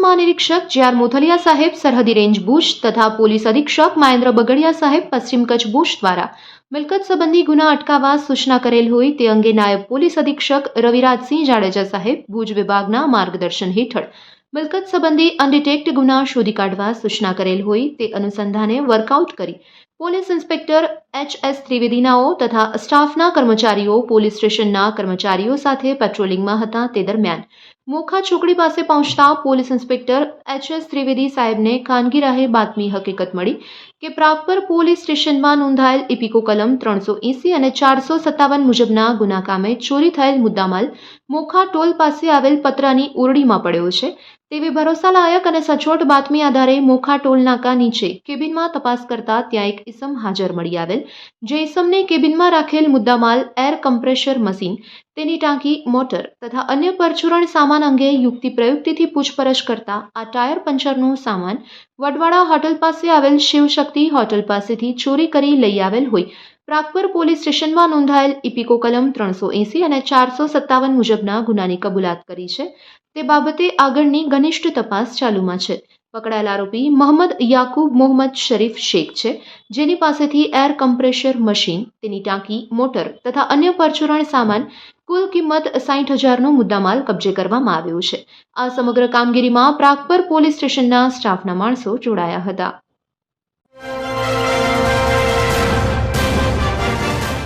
મહાનિરીક્ષક જે આર મોથલિયા સાહેબ, સરહદી રેન્જ બુશ તથા પોલીસ અધિક્ષક મહેન્દ્ર બગડિયા સાહેબ, પશ્ચિમ કચ્છ બુશ દ્વારા મિલકત સંબંધી ગુના અટકાવવા સૂચના કરેલ હોય તે અંગે નાયબ પોલીસ અધિક્ષક રવિરાજસિંહ જાડેજા સાહેબ, ભુજ વિભાગના માર્ગદર્શન હેઠળ મિલકત સંબંધી અનડિટેક્ટ ગુના શોધી કાઢવા સૂચના કરેલ હોય તે અનુસંધાને વર્કઆઉટ કરી પોલીસ ઇન્સ્પેક્ટર એચ એસ ત્રિવેદીનાઓ તથા સ્ટાફના કર્મચારીઓ પોલીસ સ્ટેશનના કર્મચારીઓ સાથે પેટ્રોલિંગમાં હતા તે દરમિયાન મોખા ચોકડી પાસે પહોંચતા police inspector H S Trivedi સાહેબને ખાનગી રાહે બાતમી હકીકત મળી કે પ્રાગપર પોલીસ સ્ટેશનમાં નોંધાયેલ ઇપિકો કલમ ત્રણસો એંસી અને ચારસો સત્તાવન મુજબના ગુના કામે ચોરી થયેલ મુદ્દામાલ મોખા ટોલ પાસે આવેલ પતરાની ઓરડીમાં પડ્યો છે. તેવી ભરોસાલાયક અને સચોટ બાતમી આધારે મોખા ટોલ નાકા નીચે કેબિનમાં તપાસ કરતા ત્યાં એક ઇસમ હાજર મળી આવેલ, જે ઇસમને કેબિનમાં રાખેલ મુદ્દામાલ એર કમ્પ્રેશર મશીન, તેની ટાંકી, મોટર તથા અન્ય પરચુરણ સામાન અંગે યુક્તિ પ્રયુક્તિથી પૂછપરછ કરતા આ ટાયર પંચરનો સામાન વડવાડા હોટલ પાસે આવેલ શિવશક્તિ હોટલ પાસેથી ચોરી કરી લઈ આવેલ હોય પ્રાગપર પોલીસ સ્ટેશનમાં નોંધાયેલ ઇપિકો કલમ ત્રણસો એંસી અને ચારસો સત્તાવન મુજબના ગુનાની કબૂલાત કરી છે. તે બાબતે આગળની ઘનિષ્ઠ તપાસ ચાલુમાં છે. પકડાયેલ આરોપી મોહમ્મદ યાકુબ મોહમ્મદ શરીફ શેખ છે. જેની પાસેથી એર કમ્પ્રેશર મશીન, તેની ટાંકી, મોટર તથા અન્ય પરચુરણ સામાન કુલ કિંમત સાઠ હજારનો મુદ્દામાલ કબજે કરવામાં આવ્યો છે. આ સમગ્ર કામગીરીમાં પ્રાગપર પોલીસ સ્ટેશનના સ્ટાફના માણસો જોડાયા હતા.